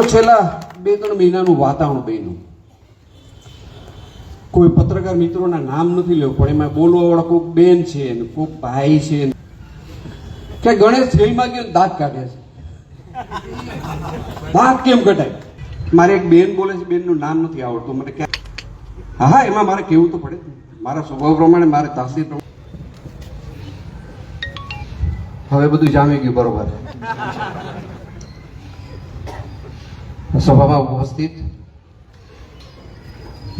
મિત્રો છેલ્લા બે, ત્રણ મહિનાનું વાતાવરણ બન્યું. કોઈ પત્રકાર મિત્રોના નામ નથી લેવું, પણ એમાં બોલવાવાળા કોઈક બેન છે ને, કોઈક ભાઈ છે કે ગણેશ જેલમાં ગયો દાંત કાઢે છે. દાંત કેમ કઢાય? મારે એક બેન બોલે છે, બેનનું નામ નથી આવડતું, મને ક્યાં? હા હા, એમાં મારે કેવું તો પડે મારા સ્વભાવ પ્રમાણે મારે તાસીર પ્રમાણે. હવે બધું જામી ગયું બરોબર. સભામાં ઉપસ્થિત.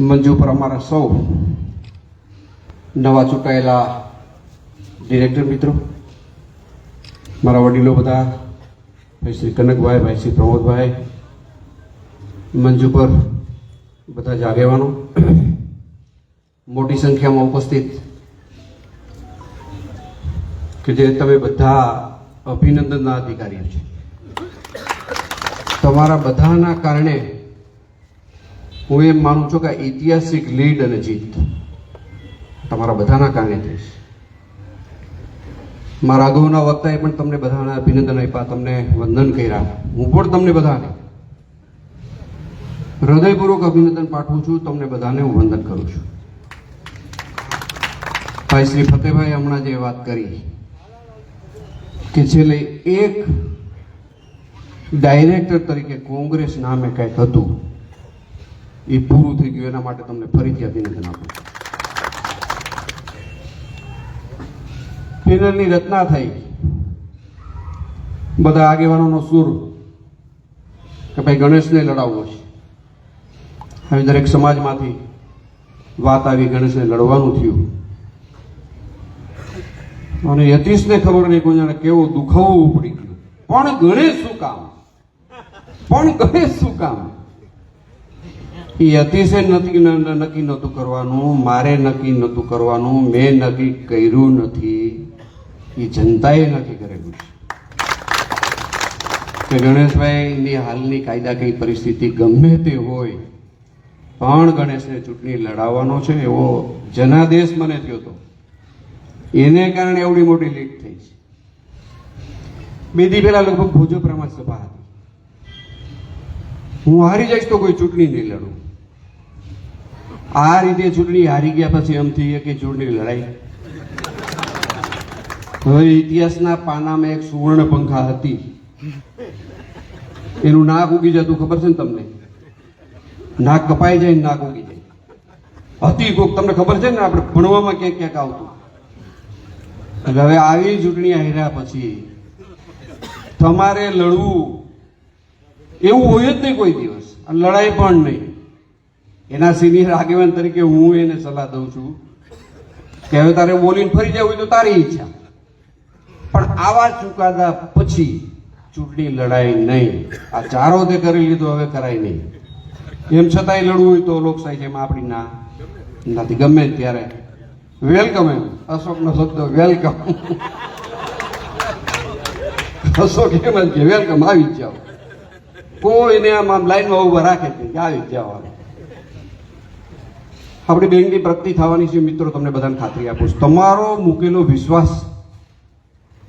મંજુ પર અમારા સૌ નવા ચૂંટાયેલા ડિરેક્ટર મિત્રો, મારા વડીલો બધા, ભાઈ શ્રી કનકભાઈ, ભાઈ શ્રી પ્રમોદભાઈ, મંજુ પર બધા જ આગેવાનો, મોટી સંખ્યામાં ઉપસ્થિત. કે જે તમે બધા અભિનંદનના અધિકારીઓ છો. તમારા બધાના કારણે હું એમ માનું છું કે ઐતિહાસિક લીડ અને જીત તમારા બધાના કારણે થઈશ. મારા અગાઉના વક્તાએ પણ તમને બધાને અભિનંદન આપ્યા, તમને વંદન કર્યા. હું પણ તમને બધાને હૃદયપૂર્વક અભિનંદન પાઠવું છું, તમને બધાને હું વંદન કરું છું. ભાઈ શ્રી ફતેભાઈ હમણાં જે વાત કરી કે છેલ્લે એક ડાયરેક્ટર તરીકે કોંગ્રેસ નામે કંઈક હતું. એ પૂરું થઈ ગયું. એના માટે તમને ફરીથી અભિનંદન આપું. પેનલની રચના થઈ. બધા આગેવાનોનો સુર કે ભાઈ ગણેશને લડાવવો છે. હવે દરેક સમાજમાંથી વાત આવી ગણેશને લડવાનું થયું. અને યતીશને ખબર નહીં કોઈ જાણે કેવો દુખાવો ઉપડી ગયો. પણ ગણેશ શું કામ? પણ ગણેશ શું કામ? એ અતિશય નક્કી ન- ન- નક્કી નહોતું કરવાનું, મારે નક્કી નહોતું કરવાનું, મેં નક્કી કર્યું નથી. એ જનતાએ નક્કી કરેલું છે. કે ગણેશભાઈની હાલની કાયદાકીય પરિસ્થિતિ ગમે તે હોય, પણ ગણેશને ચૂંટણી લડાવવાનો છે એવો જનાદેશ મને થયો હતો એને કારણે એવડી મોટી લીક થઈ છે. બે દી પહેલા લગભગ પ્રમાણ સભા હતી. હું હારી જઈશ તો કોઈ ચૂંટણી નહીં લડું. આ રીતે ચૂંટણી હારી ગયા પછી એમ થઈ કે ચૂંટણી લડાઈ. હવે ઇતિહાસના પાનામાં એક સુવર્ણ પંખા હતી. એનું નાક ઉગી જતું, ખબર છે ને તમને? નાક કપાઈ જાય નાક ઉગી જાય. હતી કોક, તમને ખબર છે ને આપણે ભણવામાં ક્યાંક ક્યાંક આવતું? એટલે હવે આવી ચૂંટણી હાર્યા પછી તમારે લડવું એવું હોય જ નહીં કોઈ દિવસ. અને લડાઈ પણ નહીં. એના સિનિયર આગેવાન તરીકે હું એને સલાહ દઉં છું કે હવે તારે બોલીને ફરી જવું તો તારી ઈચ્છા. પણ આવા ચુકાદા પછી ચૂંટણી લડાઈ નહીં. આ ચારો તે કરી લીધો, હવે કરાય નહીં. એમ છતાંય લડવું હોય તો લોકશાહી એમાં આપણી ના. નથી ગમે ત્યારે. વેલકમ એમ. અશોકનો શબ્દ વેલકમ અશોક એમ જ કે વેલકમ આવી જ જાઓ. કોઈને આમ આમ લાઈનમાં ઊભા રાખે છે, કે આવી જાઓ આપણી બેંકની પ્રગતિ થવાની છે, મિત્રો, તમને બધાને ખાતરી આપું છું. તમારો મૂકેલો વિશ્વાસ,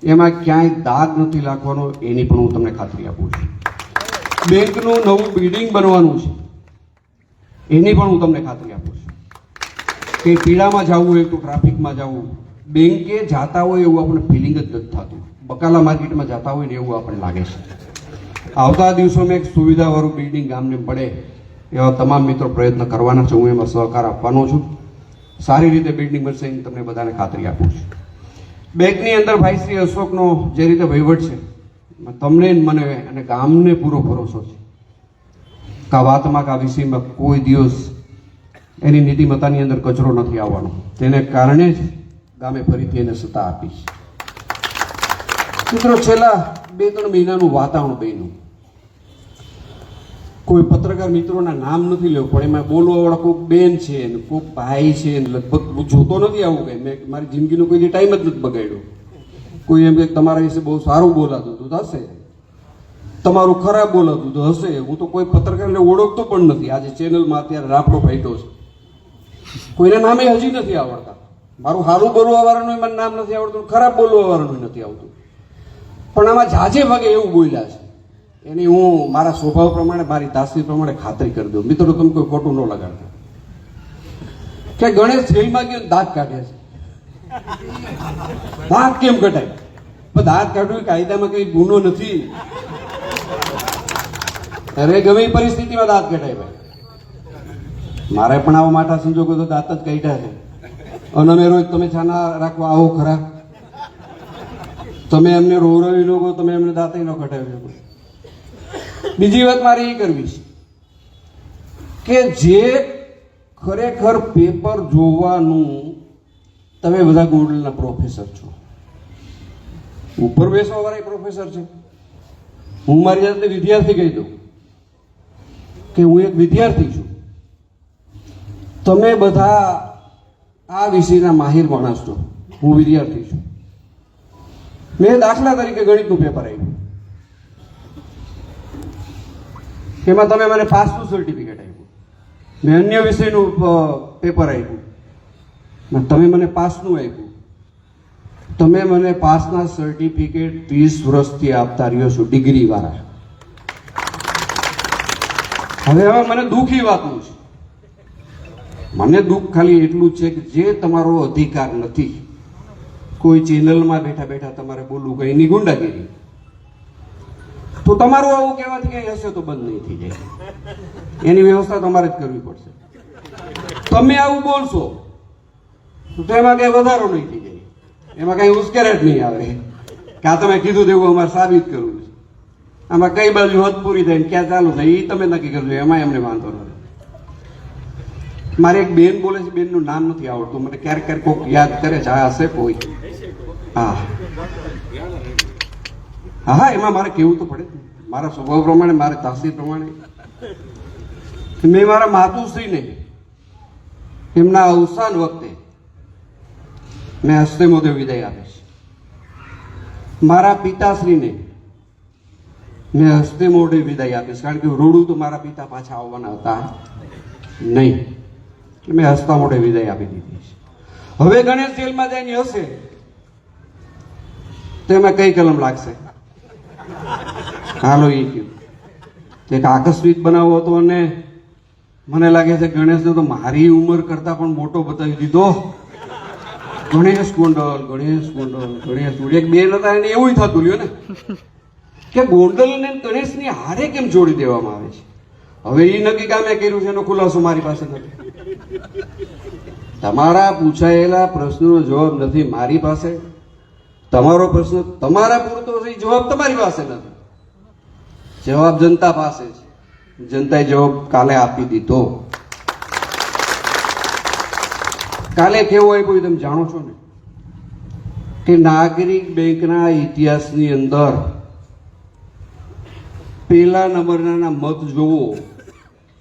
એમાં ક્યાંય દાગ નથી લાગવાનો, એની પણ હું તમને ખાતરી આપું છું. બેંકનું નવું બિલ્ડિંગ બનવાનું છે, એની પણ હું તમને ખાતરી આપું છું. કે પીડામાં જવું હોય તો ટ્રાફિકમાં જવું. બેંકે જાતા હોય એવું આપણને ફિલિંગ જ નથી થતું. બકાલા માર્કેટમાં જતા હોય ને એવું આપણને લાગે છે. આવતા દિવસોમાં એક સુવિધાવાળું બિલ્ડિંગ ગામને પડે એવા તમામ મિત્રો પ્રયત્ન કરવાના છે. હું એમાં સહકાર આપવાનો છું. સારી રીતે બિલ્ડિંગ બનશે એની તમને બધાને ખાતરી આપું છું. બેંકની અંદર ભાઈ શ્રી અશોકનો જે રીતે વહીવટ છે તમને મને અને ગામને પૂરો ભરોસો છે. કા વાતમાં કા વિષયમાં કોઈ દિવસ એની નીતિમત્તાની અંદર કચરો નથી આવવાનો. તેને કારણે જ ગામે ફરીથી એને સત્તા આપી છે. મિત્રો, છેલ્લા બે ત્રણ મહિનાનું વાતાવરણ બન્યું. કોઈ પત્રકાર મિત્રોના નામ નથી લેવું, પણ એમાં બોલવાવાળા કોઈક બેન છે ને કોઈક ભાઈ છે ને લગભગ હું જોતો નથી આવું કંઈ. મેં મારી જિંદગીનો કોઈ ટાઈમ જ નથી બગાડ્યો. કોઈ એમ કે તમારા વિશે બહુ સારું બોલાતું હતું હશે. તમારું ખરાબ બોલાતું તો હશે. હું તો કોઈ પત્રકારને ઓળખતો પણ નથી. આજે ચેનલમાં અત્યારે રાફડો ફાઈટો છે. કોઈના નામે હજી નથી આવડતા. મારું સારું બોલવા વાળાનું મને નામ નથી આવડતું ખરાબ બોલવા વાળાનું નથી આવતું. પણ આમાં જાજે ભાગે એવું બોલ્યા છે. એની હું મારા સ્વભાવ પ્રમાણે, મારી તાસીર પ્રમાણે ખાતરી કરી દઉં. મિત્રો, તમે કોઈ ખોટું ન લગાડતા. કે ગણેશ જેલમાં ગયો દાંત કાઢે છે. દાંત કેમ કઢાય? પણ દાંત કાઢવું કાયદામાં કઈ ગુનો નથી. અરે ગમે પરિસ્થિતિમાં દાંત કઢાય ભાઈ. મારે પણ આવા માટા સંજોગો તો દાંત જ કાઢ્યા છે. અને અમે રોજ તમે છાના રાખવા આવો ખરા. તમે એમને રોવરાવી લોકો તમે એમને દાંતે ન કઢાવી શકો. બીજી વાત મારે એ કરવી છે કે જે ખરેખર પેપર જોવાનું તમે બધા ગોંડલના પ્રોફેસર છો. ઉપર બેસવા વાળા પ્રોફેસર છે. હું મારી જાતને વિદ્યાર્થી કહી દઉં કે હું એક વિદ્યાર્થી છું. તમે બધા આ વિષયના માહિર માણસ છો. હું વિદ્યાર્થી છું. મેં દાખલા તરીકે ગણિતનું પેપર આપ્યું. એમાં તમે મને પાસનું સર્ટિફિકેટ આપ્યું. મેં અન્ય વિષયનું પેપર આપ્યું. તમે મને પાસનું આપ્યું. તમે મને પાસના સર્ટિફિકેટ ત્રીસ વર્ષથી આપતા રહ્યો છો ડિગ્રી વાળા. હવે હવે મને દુઃખી વાતનું છે. મને દુઃખ ખાલી એટલું છે કે જે તમારો અધિકાર નથી, કોઈ ચેનલમાં બેઠા બેઠા તમારે બોલવું કઈ નહીં ગુંડાગીરી. તો તમારું આવું કહેવાથી કઈ હશે તો બંધ નહીં થઈ જાય. એની વ્યવસ્થા તમારે જ કરવી પડશે. તમે આવું બોલશો, તો એમાં કઈ વધારો નહીં થઈ જાય. એમાં કઈ ઉશ્કેરટ નહીં આવે. કે આ તમે કીધું તેવું અમારે સાબિત કરવું છે. આમાં કઈ બાજુ હદ પૂરી થાય ક્યાં ચાલુ થાય એ તમે નક્કી કરજો એમાં એમને વાંધો નથી મારે એક બેન બોલે છે, બેનનું નામ નથી આવડતું, મને ક્યારેક ક્યારેક કોઈક યાદ કરે છે, આ હશે કોઈ. હા. હા હા, એમાં મારે કેવું તો પડે. મારા સ્વભાવ પ્રમાણે, મારે તાસીર પ્રમાણે. મેં મારા માતુશ્રીને એમના અવસાન વખતે મેં હસ્તે મોઢે વિદાય આપીશ મારા પિતાશ્રીને મેં હસ્તે મોઢે વિદાય આપીશ કારણ કે રૂડું તો મારા પિતા પાછા આવવાના હતા. નહીં. એટલે મેં હસતા મોઢે વિદાય આપી દીધી છે. હવે ગણેશ જેલમાં જઈને હશે તો એમાં કઈ કલમ લાગશે? હાલો એ કયું. એક આકસ્મિક બનાવો હતો અને મને લાગે છે ગણેશને તો મારી ઉંમર કરતા પણ મોટો બતાવી દીધો. ગણેશ ગોંડલ ગણેશ ગોંડલ ગણેશ ગોંડલ. એક બેન હતા એને એવું થતું લ્યો ને, કે ગોંડલ ને ગણેશની હારે કેમ જોડી દેવામાં આવે છે? હવે એ નક્કી કામે કર્યું છે, એનો ખુલાસો મારી પાસે નથી. તમારા પૂછાયેલા પ્રશ્નનો જવાબ નથી મારી પાસે. તમારો પ્રશ્ન તમારા પૂરતો છે જવાબ તમારી પાસે નથી. જવાબ જનતા પાસે છે. જનતાએ જવાબ કાલે આપી દીધો. કાલે કેવો આપ્યો એ તમે જાણો છો ને? કે નાગરિક બેંકના ઇતિહાસની અંદર પેલા નંબરના મત જોવો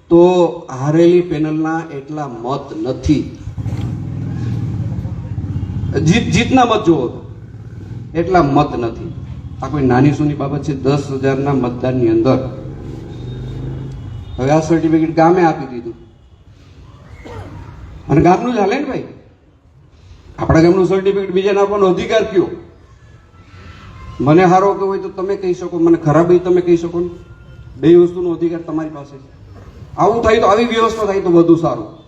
તો હારેલી પેનલના એટલા મત નથી. જીત જીતના મત જોવો એટલા મત નથી. આ કોઈ નાની સૂની બાબત છે, દસ હજારના મતદાનની અંદર. હવે આ સર્ટિફિકેટ ગામે આપી દીધું. અને ગામનું જ હાલે ને ભાઈ? આપણા ગામનું સર્ટિફિકેટ બીજાને આપવાનો અધિકાર કયો? મને હારો કે હોય તો તમે કહી શકો, મને ખરાબ હોય તમે કહી શકો ને. બે વસ્તુનો અધિકાર તમારી પાસે છે. આવું થાય તો આવી વ્યવસ્થા થાય તો વધુ સારું.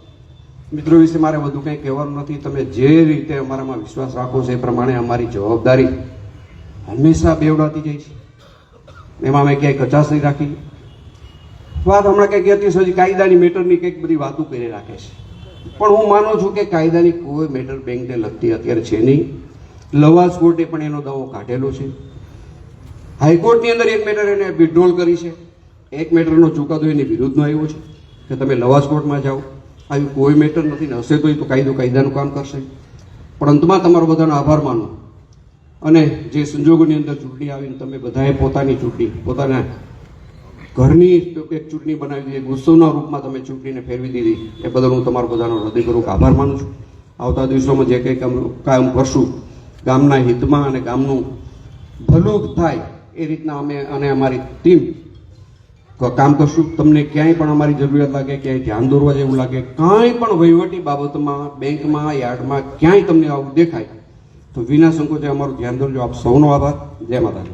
મિત્રો વિશે મારે વધુ કંઈ કહેવાનું નથી. તમે જે રીતે અમારામાં વિશ્વાસ રાખો છો એ પ્રમાણે અમારી જવાબદારી હંમેશા બેવડાતી જાય છે. એમાં અમે ક્યાંય કચાશ નહીં રાખી વાત હમણાં કંઈક કહેતી હજી કાયદાની મેટરની કંઈક બધી વાતો કરી રાખે છે. પણ હું માનું છું કે કાયદાની કોઈ મેટર બેંકને લગતી અત્યારે છે નહીં. લવાસ કોર્ટે પણ એનો દાવો કાઢેલો છે. હાઈકોર્ટની અંદર એક મેટર એને વિડ્રોલ કરી છે. એક મેટરનો ચુકાદો એની વિરુદ્ધનો આવ્યો છે કે તમે લવાસ કોર્ટમાં જાઓ. આવી કોઈ મેટર નથી ને હશે તો એ તો કાયદો કાયદાનું કામ કરશે. પણ અંતમાં તમારો બધાનો આભાર માનો. અને જે સંજોગોની અંદર ચૂંટણી આવીને તમે બધાએ પોતાની ચૂંટણી, પોતાના ઘરની એક ચૂંટણી બનાવી દીધી એક ઉત્સવના રૂપમાં તમે ચૂંટણીને ફેરવી દીધી. એ બદલ હું તમારો બધાનો હૃદયપૂર્વક આભાર માનું છું. આવતા દિવસોમાં જે કંઈ કામ કરશું, ગામના હિતમાં અને ગામનું ભલું થાય એ રીતના અમે અને અમારી ટીમ કામ કરશું. તમને ક્યાંય પણ અમારી જરૂરિયાત લાગે, ક્યાંય ધ્યાન દોરવા જેવું લાગે, કાંઈ પણ વહીવટી બાબતમાં, બેંકમાં, યાર્ડમાં ક્યાંય તમને આવું દેખાય, તો વિના સંકોચે અમારું ધ્યાન દોરજો આપ સૌનો આભાર. જય માતાજી.